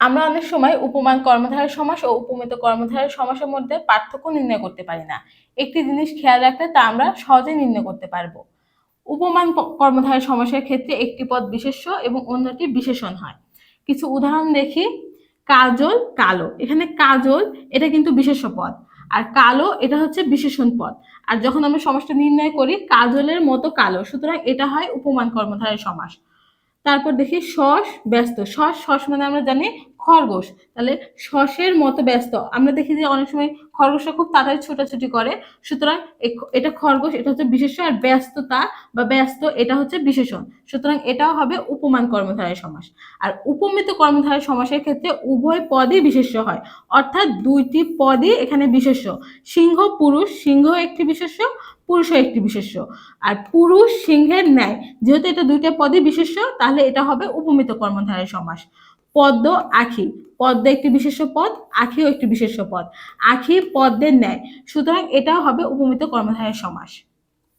আমরা অনেক সময় উপমান কর্মধারয় সমাস ও উপমিত কর্মধারয় সমাসের মধ্যে পার্থক্য নির্ণয় করতে পারি না। একটি জিনিস খেয়াল রাখলে তা আমরা সহজে নির্ণয় করতে পারব। উপমান কর্মধারয় সমাসের ক্ষেত্রে একটি পদ বিশেষ্য এবং অন্যটি বিশেষণ হয়। কিছু উদাহরণ দেখি। কাজল, কালো। এখানে কাজল, এটা কিন্তু বিশেষ্য পদ। আর কালো, এটা হচ্ছে বিশেষণ পদ। আর যখন আমরা সমাসটা নির্ণয় করি, কাজলের মতো কালো। সুতরাং এটা হয় উপমান কর্মধারয় সমাস। তারপর দেখি শস ব্যস্ত। শস শস মানে আমরা জানি খরগোশ। তাহলে শসের মতো ব্যস্ত। আমরা দেখি যে অনেক সময় খরগোশটা খুব তাড়াতাড়ি ছোটাছুটি করে। সুতরাং এটা খরগোশ, এটা হচ্ছে বিশেষ্য আর ব্যস্ততা বা ব্যস্ত, এটা হচ্ছে বিশেষণ। সুতরাং এটাও হবে উপমান কর্মধারয় সমাস। আর উপমিত কর্মধারয় সমাসের ক্ষেত্রে উভয় পদই বিশেষ্য হয়। অর্থাৎ দুইটি পদই এখানে বিশেষ্য। সিংহ পুরুষ, সিংহ একটি বিশেষ্য, পুরুষও একটি বিশেষ্য। আর পুরুষ সিংহের ন্যায়, যেহেতু এটা দুইটা পদই বিশেষ্য, তাহলে এটা হবে উপমিত কর্মধারয় সমাস। পদ্ম, আখি। পদ্ম একটি বিশেষ পদ, আখিও একটি বিশেষ পদ। আখি পদ্মের ন্যায়। সুতরাং এটাও হবে উপমিত কর্মধারের সমাস।